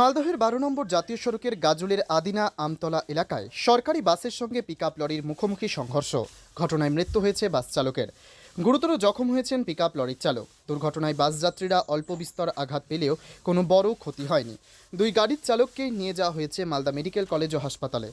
মালদহের বারো নম্বর জাতীয় সড়কের গাজলের আদিনা আমতলা এলাকায় সরকারি বাসের সঙ্গে পিকআপ লরির মুখোমুখি সংঘর্ষ। ঘটনায় মৃত্যু হয়েছে বাস চালকের। গুরুতর জখম হয়েছেন পিকআপ লরির চালক। দুর্ঘটনায় বাস যাত্রীরা অল্প বিস্তর আঘাত পেলেও কোনো বড় ক্ষতি হয়নি। দুই গাড়ির চালককে নিয়ে যাওয়া হয়েছে মালদা মেডিকেল কলেজ ও হাসপাতালে।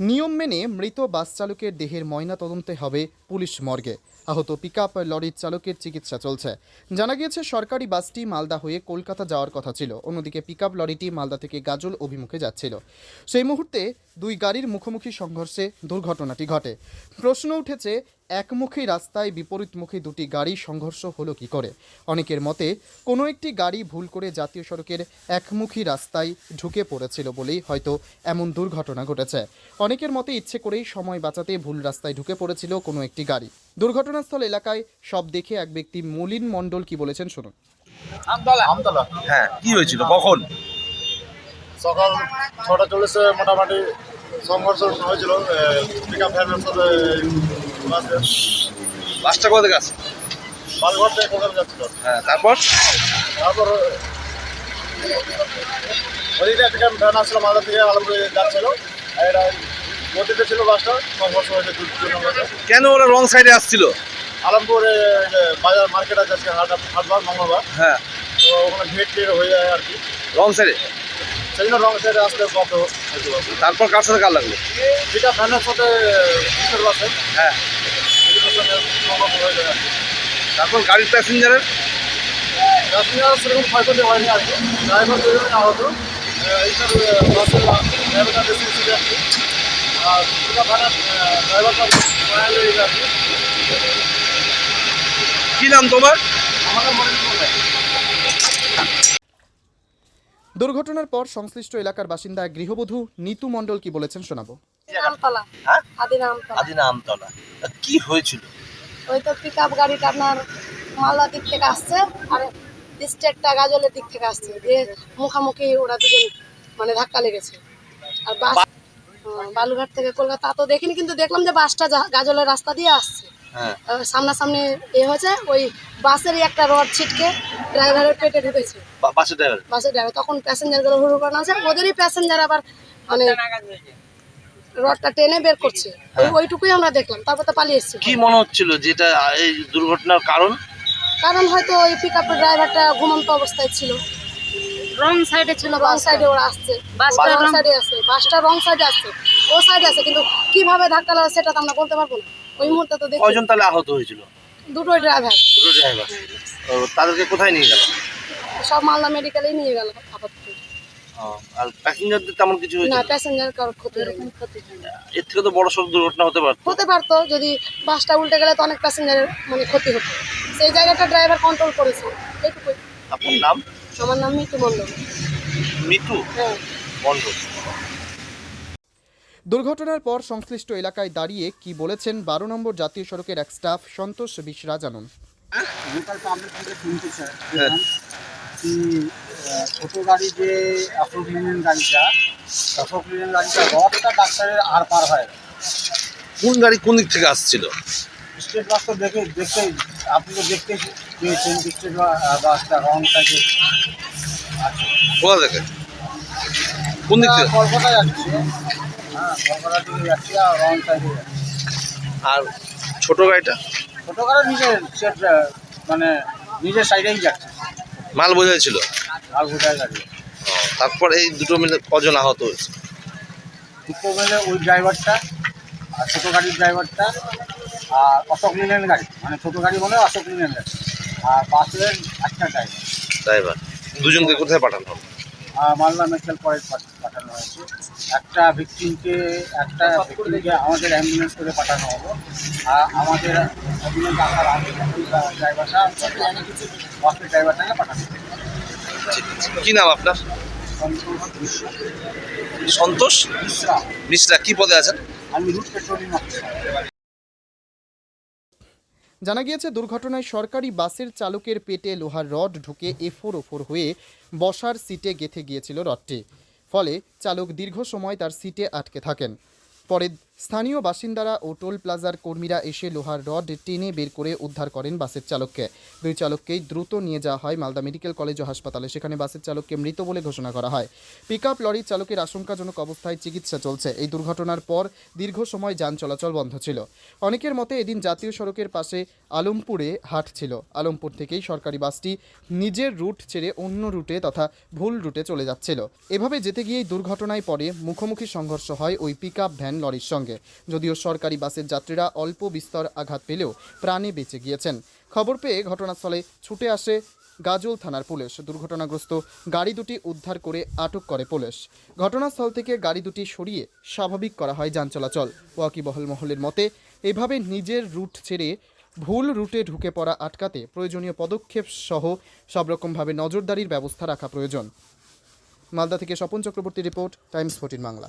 নিয়ম মেনে মৃত বাস চালকের দেহের ময়না তদন্তে হবে পুলিশ মর্গে। আহত পিক আপ লরির চালকের চিকিৎসা চলছে। জানা গিয়েছে, সরকারি বাসটি মালদা হয়ে কলকাতা যাওয়ার কথা ছিল। অন্যদিকে পিক আপ লরিটি মালদা থেকে গাজল অভিমুখে যাচ্ছিল। সেই মুহূর্তে দুই গাড়ির মুখোমুখি সংঘর্ষে দুর্ঘটনাটি ঘটে। প্রশ্ন উঠেছে একমুখী রাস্তায় বিপরীতমুখী দুটি গাড়ি সংঘর্ষ হলো কি করে? অনেকের মতে কোনো একটি গাড়ি ভুল করে জাতীয় সড়কের একমুখী রাস্তায় ঢুকে পড়েছিল বলেই হয়তো এমন দুর্ঘটনা ঘটেছে। অনেকের মতে ইচ্ছে করেই সময় বাঁচাতে ভুল রাস্তায় ঢুকে পড়েছিল কোনো একটি গাড়ি। দুর্ঘটনাস্থল এলাকায় সব দেখে এক ব্যক্তি মলিন মণ্ডল কি বলেছেন শুনুন। হ্যাঁ কি হয়েছিল? কখন? সকাল ছটা চল্লিশে মোটামুটি সংঘর্ষ হয়েছিল পিক আপ ভ্যানের সাথে বাসটা কোথা থেকে কলকাতা হ্যাঁ তারপর? তারপর পিক আপ ভ্যান আসছিল মালদা থেকে আলমপুরে যাচ্ছিল আর গতিতে ছিল বাসটা সংঘর্ষ হয়েছে কেন ওরা রং সাইডে আসছিল? আলমপুরে বাজার মার্কেট আছে আজকে হাট হাটবার মঙ্গলবার হ্যাঁ। তো ওখানে ভিড় টিড় হয়ে যায় আর কি রং সাইডে সেই জন্য রং সাইডে আসলে হয়েছিল তারপর কার সাথে কার লাগল? আপ ভ্যানের সাথে হ্যাঁ। তারপর গাড়ির প্যাসেঞ্জারের? প্যাসেঞ্জার সেরকম ক্ষয়ক্ষতি হয়নি আর কি। ড্রাইভার দুজনে আহত। এইটার বাসের ড্রাইভারটা বেশি ছিল আর কি আর পুরো ভাড়া ড্রাইভারটা কি নাম তোমার? আমাদের মনে দুর্ঘটনার পর সংশ্লিষ্ট এলাকার বাসিন্দা গৃহবধূ নিতু মণ্ডল কি বলেছেন শোনাবো। হ্যাঁ? আদিনা আমতলা। কি হয়েছিল? ওই তো পিক আপ গাড়িটা আপনার মালদা দিক থেকে আসছে আর স্টেটটা গাজলের দিক থেকে আসছে। দিয়ে মুখামুখি ওরা দুজন মানে ধাক্কা লেগেছে। আর বাস হ্যাঁ, বালুঘাট থেকে কলকাতা তো দেখিনি কিন্তু দেখলাম যে বাসটা যা- গাজলের রাস্তা দিয়ে আসছে। সামনাসামনি এ হয়েছে ওই বাসেরই একটা রড ছিটকে ড্রাইভারের পেটে ঢুকেছে। বা- বাসের ড্রাইভার বাসের ড্রাইভার তখন প্যাসেঞ্জারগুলো হুড়ু করানো আছে ওদেরই প্যাসেঞ্জার আবার মানে রডটা টেনে বের করছে। ওইটুকুই আমরা দেখলাম তারপর তো পালিয়ে এসেছি। কি মনে হচ্ছিল যেটা এই দুর্ঘটনার কারণ? কারণ হয়তো ওই পিক আপের ড্রাইভারটা ঘুমন্ত অবস্থায় ছিল। রং সাইডে ছিল রং সাইডে ওরা আসছে। বাসটা রং সাইডে আসছে। বাসটা রং সাইডে আসছে। ও সাইডে আছে কিন্তু কীভাবে ধাক্কা লাগা সেটা তো আমরা বলতে পারব না। ওই মুহূর্তে তো দেখি কয়জন তাহলে আহত হয়েছিল? দুটোই ড্রাইভার দুটো ড্রাইভার তাদেরকে কোথায় নিয়ে গেল? সব মালদা মেডিকেলেই নিয়ে গেল আপাতত। আর প্যাসেঞ্জারদের তেমন কিছু না প্যাসেঞ্জার কারোর ক্ষতি। এর থেকে তো বড় সড় দুর্ঘটনা হতে পারতো। হতে পারতো যদি বাসটা উল্টে গেলে তো অনেক প্যাসেঞ্জারের মানে ক্ষতি হতো। সেই জায়গাটা ড্রাইভার কন্ট্রোল করেছে। এইটুকুই। আপনার নাম? আমার নাম মিটু মণ্ডল। মিতু হ্যাঁ। মন্ডল দুর্ঘটনার পর সংশ্লিষ্ট এলাকায় দাঁড়িয়ে কি বলেছেন বারো নম্বর জাতীয় সড়কের এক স্টাফ সন্তোষ বিশরা জানুন। লোকাল পাবলিক থেকে শুনতে চাই। হ্যাঁ। কি আহ, ছোট গাড়ি যে অশোক গাড়িটা অশোক গাড়িটা রথটা ডাক্তারের আর পার হয় কোন গাড়ি কোন দিক থেকে আসছিল? স্টেট বাস তো দেখে দেখতে আপনি তো দেখতে পেয়েছেন স্টেট বাসটা রং সাইডে কোথা থেকে? কোন দিক থেকে? কলকাতা যাচ্ছে আর ছোট গাড়িটা? ছোটো গাড়ি নিজের মানে নিজের সাইডেই যাচ্ছে। মাল বোঝাই ছিল? আর বোঝায় গাড়ি। তারপর এই দুটো মিলে কজন আহত হয়েছে? দুটো মিলে ওই ড্রাইভারটা আর ছোটো গাড়ির ড্রাইভারটা আর অশোক লিনেন গাড়ি। মানে ছোটো গাড়ি বলে অশোক লিনেন গাড়ি। আর বাসের একটা ড্রাইভার। ড্রাইভার। দুজনকে কোথায় পাঠানো হবে? মালদা মেডিকেল কলেজ পাঠানো হয়েছে। একটা ভিকটিমকে একটা ভিকটিমকে আমাদের অ্যাম্বুলেন্স করে পাঠানো হলো। আর আমাদের অ্যাম্বুলেন্স আসার আগে ওই ড্রাইভারটা বাসের ড্রাইভারটাকে পাঠানো। কি নাম আপনার? সন্তোষ মিশ্রা। মিশ্রা মিশ্রা। কি পদে আছেন? আমি রুট পেট্রোলিং অফিসার জানা গিয়েছে, দুর্ঘটনায় সরকারি বাসের চালকের পেটে লোহার রড ঢুকে এফোর ওফোর হয়ে বসার সিটে গেথে গিয়েছিল রডটি। ফলে চালক দীর্ঘ সময় তার সিটে আটকে থাকেন। পরে স্থানীয় বাসিন্দারা ও টোল প্লাজার কর্মীরা এসে লোহার রড টেনে বের করে উদ্ধার করেন বাসের চালককে। দুই চালককেই দ্রুত নিয়ে যাওয়া হয় মালদা মেডিকেল কলেজ ও হাসপাতালে। সেখানে বাসের চালককে মৃত বলে ঘোষণা করা হয়। পিকআপ লরির চালকের আশঙ্কাজনক অবস্থায় চিকিৎসা চলছে। এই দুর্ঘটনার পর দীর্ঘ সময় যান চলাচল বন্ধ ছিল। অনেকের মতে এদিন জাতীয় সড়কের পাশে আলমপুরে হাট ছিল। আলমপুর থেকেই সরকারি বাসটি নিজের রুট ছেড়ে অন্য রুটে তথা ভুল রুটে চলে যাচ্ছিল। এভাবে যেতে গিয়েই দুর্ঘটনায় পরে মুখোমুখি সংঘর্ষ হয় ওই পিকআপ ভ্যান লরির সঙ্গে। যদিও সরকারি বাসের যাত্রীরা অল্প বিস্তর আঘাত পেলেও প্রাণে বেঁচে গিয়েছেন। খবর পেয়ে ঘটনাস্থলে ছুটে আসে গাজল থানার পুলিশ। দুর্ঘটনাগ্রস্ত গাড়ি দুটি উদ্ধার করে আটক করে পুলিশ। ঘটনাস্থল থেকে গাড়ি দুটি সরিয়ে স্বাভাবিক করা হয় যান চলাচল। ওয়াকিবহল মহলের মতে, এভাবে নিজের রুট ছেড়ে ভুল রুটে ঢুকে পড়া আটকাতে প্রয়োজনীয় পদক্ষেপ সহ সব রকমভাবে নজরদারির ব্যবস্থা রাখা প্রয়োজন। মালদা থেকে Swapan Chakraborty report, Times fourteen Bangla.